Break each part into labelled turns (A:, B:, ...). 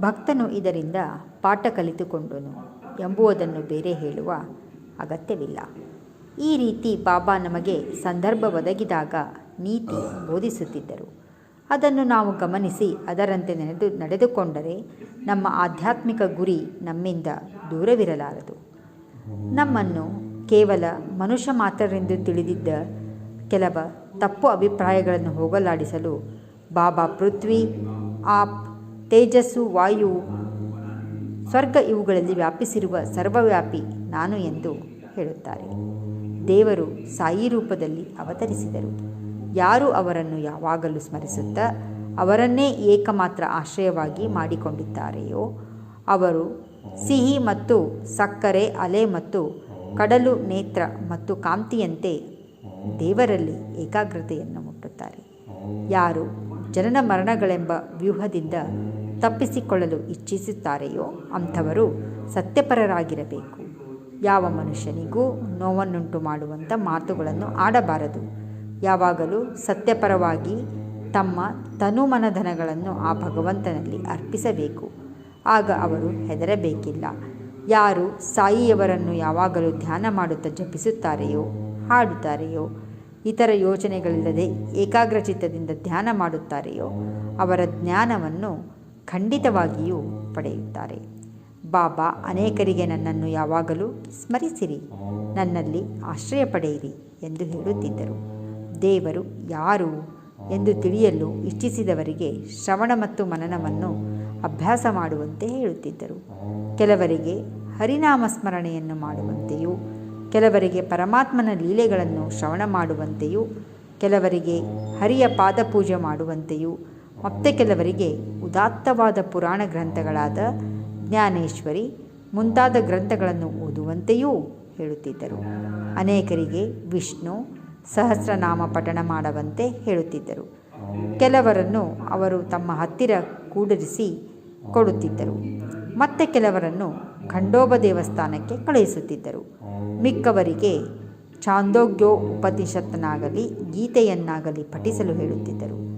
A: ಭಕ್ತನು ಇದರಿಂದ ಪಾಠ ಕಲಿತುಕೊಂಡನು ಎಂಬುದನ್ನು ಬೇರೆ ಹೇಳುವ ಅಗತ್ಯವಿಲ್ಲ. ಈ ರೀತಿ ಬಾಬಾ ನಮಗೆ ಸಂದರ್ಭ ಒದಗಿದಾಗ ನೀತಿ ಬೋಧಿಸುತ್ತಿದ್ದರು. ಅದನ್ನು ನಾವು ಗಮನಿಸಿ ಅದರಂತೆ ನೆನೆದು ನಡೆದುಕೊಂಡರೆ ನಮ್ಮ ಆಧ್ಯಾತ್ಮಿಕ ಗುರಿ ನಮ್ಮಿಂದ ದೂರವಿರಲಾರದು. ನಮ್ಮನ್ನು ಕೇವಲ ಮನುಷ್ಯ ಮಾತ್ರರೆಂದು ತಿಳಿದಿದ್ದ ಕೆಲವ ತಪ್ಪು ಅಭಿಪ್ರಾಯಗಳನ್ನು ಹೋಗಲಾಡಿಸಲು ಬಾಬಾ ಪೃಥ್ವಿ, ಆಪ್ ತೇಜಸ್ಸು, ವಾಯು, ಸ್ವರ್ಗ ಇವುಗಳಲ್ಲಿ ವ್ಯಾಪಿಸಿರುವ ಸರ್ವವ್ಯಾಪಿ ನಾನು ಎಂದು ಹೇಳುತ್ತಾರೆ. ದೇವರು ಸಾಯಿ ರೂಪದಲ್ಲಿ ಅವತರಿಸಿದರು. ಯಾರು ಅವರನ್ನು ಯಾವಾಗಲೂ ಸ್ಮರಿಸುತ್ತಾ ಅವರನ್ನೇ ಏಕಮಾತ್ರ ಆಶ್ರಯವಾಗಿ ಮಾಡಿಕೊಂಡಿದ್ದಾರೆಯೋ, ಅವರು ಸಿಹಿ ಮತ್ತು ಸಕ್ಕರೆ, ಅಲೆ ಮತ್ತು ಕಡಲು, ನೇತ್ರ ಮತ್ತು ಕಾಂತಿಯಂತೆ ದೇವರಲ್ಲಿ ಏಕಾಗ್ರತೆಯನ್ನು ಮುಟ್ಟುತ್ತಾರೆ. ಯಾರು ಜನನ ಮರಣಗಳೆಂಬ ವ್ಯೂಹದಿಂದ ತಪ್ಪಿಸಿಕೊಳ್ಳಲು ಇಚ್ಛಿಸುತ್ತಾರೆಯೋ ಅಂಥವರು ಸತ್ಯಪರರಾಗಿರಬೇಕು. ಯಾವ ಮನುಷ್ಯನಿಗೂ ನೋವನ್ನುಂಟು ಮಾಡುವಂಥ ಮಾತುಗಳನ್ನು ಆಡಬಾರದು. ಯಾವಾಗಲೂ ಸತ್ಯಪರವಾಗಿ ತಮ್ಮ ತನುಮನಧನಗಳನ್ನು ಆ ಭಗವಂತನಲ್ಲಿ ಅರ್ಪಿಸಬೇಕು. ಆಗ ಅವರು ಹೆದರಬೇಕಿಲ್ಲ. ಯಾರು ಸಾಯಿಯವರನ್ನು ಯಾವಾಗಲೂ ಧ್ಯಾನ ಮಾಡುತ್ತಾ ಜಪಿಸುತ್ತಾರೆಯೋ, ಹಾಡುತ್ತಾರೆಯೋ, ಇತರ ಯೋಚನೆಗಳಿಲ್ಲದೆ ಏಕಾಗ್ರಚಿತ್ತದಿಂದ ಧ್ಯಾನ ಮಾಡುತ್ತಾರೆಯೋ, ಅವರ ಜ್ಞಾನವನ್ನು ಖಂಡಿತವಾಗಿಯೂ ಪಡೆಯುತ್ತಾರೆ. ಬಾಬಾ, ಅನೇಕರಿಗೆ ನನ್ನನ್ನು ಯಾವಾಗಲೂ ಸ್ಮರಿಸಿರಿ. ನನ್ನಲ್ಲಿ ಆಶ್ರಯ ಪಡೆಯಿರಿ ಎಂದು ಹೇಳುತ್ತಿದ್ದರು. ದೇವರು ಯಾರು ಎಂದು ತಿಳಿಯಲು ಇಚ್ಛಿಸಿದವರಿಗೆ ಶ್ರವಣ ಮತ್ತು ಮನನವನ್ನು ಅಭ್ಯಾಸ ಮಾಡುವಂತೆ ಹೇಳುತ್ತಿದ್ದರು. ಕೆಲವರಿಗೆ ಹರಿನಾಮ ಸ್ಮರಣೆಯನ್ನು ಮಾಡುವಂತೆಯೂ, ಕೆಲವರಿಗೆ ಪರಮಾತ್ಮನ ಲೀಲೆಗಳನ್ನು ಶ್ರವಣ ಮಾಡುವಂತೆಯೂ, ಕೆಲವರಿಗೆ ಹರಿಯ ಪಾದಪೂಜೆ ಮಾಡುವಂತೆಯೂ ಮತ್ತೆ ಕೆಲವರಿಗೆ ಉದಾತ್ತವಾದ ಪುರಾಣ ಗ್ರಂಥಗಳಾದ ಜ್ಞಾನೇಶ್ವರಿ ಮುಂತಾದ ಗ್ರಂಥಗಳನ್ನು ಓದುವಂತೆಯೂ ಹೇಳುತ್ತಿದ್ದರು. ಅನೇಕರಿಗೆ ವಿಷ್ಣು, ಸಹಸ್ರನಾಮ ಪಠಣ ಮಾಡುವಂತೆ ಹೇಳುತ್ತಿದ್ದರು. ಕೆಲವರನ್ನು ಅವರು ತಮ್ಮ ಹತ್ತಿರ ಕೂಡರಿಸಿ ಕೊಡುತ್ತಿದ್ದರು. ಮತ್ತೆ ಕೆಲವರನ್ನು ಖಂಡೋಬ ದೇವಸ್ಥಾನಕ್ಕೆ ಕಳುಹಿಸುತ್ತಿದ್ದರು. ಮಿಕ್ಕವರಿಗೆ ಚಾಂದೋಗ್ಯೋ ಉಪನಿಷತ್ತನಾಗಲಿ ಗೀತೆಯನ್ನಾಗಲಿ ಪಠಿಸಲು ಹೇಳುತ್ತಿದ್ದರು.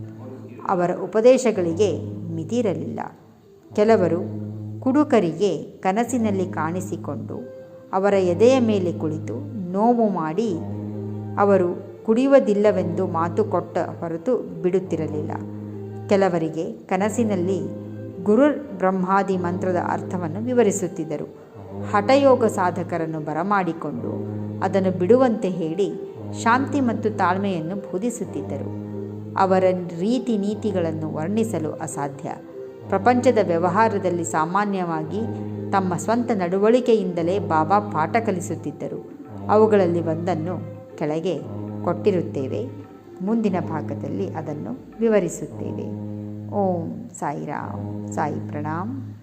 A: ಅವರ ಉಪದೇಶಗಳಿಗೆ ಮಿತಿರಲಿಲ್ಲ ಕೆಲವರು ಕುಡುಕರಿಗೆ ಕನಸಿನಲ್ಲಿ ಕಾಣಿಸಿಕೊಂಡು ಅವರ ಎದೆಯ ಮೇಲೆ ಕುಳಿತು ನೋವು ಮಾಡಿ ಅವರು ಕುಡಿಯುವುದಿಲ್ಲವೆಂದು ಮಾತು ಕೊಟ್ಟ ಹೊರತು ಬಿಡುತ್ತಿರಲಿಲ್ಲ. ಕೆಲವರಿಗೆ ಕನಸಿನಲ್ಲಿ ಗುರು ಬ್ರಹ್ಮಾದಿ ಮಂತ್ರದ ಅರ್ಥವನ್ನು ವಿವರಿಸುತ್ತಿದ್ದರು. ಹಠಯೋಗ ಸಾಧಕರನ್ನು ಬರಮಾಡಿಕೊಂಡು ಅದನ್ನು ಬಿಡುವಂತೆ ಹೇಳಿ ಶಾಂತಿ ಮತ್ತು ತಾಳ್ಮೆಯನ್ನು ಬೋಧಿಸುತ್ತಿದ್ದರು. ಅವರ ರೀತಿ ನೀತಿಗಳನ್ನು ವರ್ಣಿಸಲು ಅಸಾಧ್ಯ. ಪ್ರಪಂಚದ ವ್ಯವಹಾರದಲ್ಲಿ ಸಾಮಾನ್ಯವಾಗಿ ತಮ್ಮ ಸ್ವಂತ ನಡವಳಿಕೆಯಿಂದಲೇ ಬಾಬಾ ಪಾಠ ಕಲಿಸುತ್ತಿದ್ದರು. ಅವುಗಳಲ್ಲಿ ಒಂದನ್ನು ಕೆಳಗೆ ಕೊಟ್ಟಿರುತ್ತೇವೆ. ಮುಂದಿನ ಭಾಗದಲ್ಲಿ ಅದನ್ನು ವಿವರಿಸುತ್ತೇವೆ. ಓಂ ಸಾಯಿರಾಮ್, ಸಾಯಿ ಪ್ರಣಾಮ್.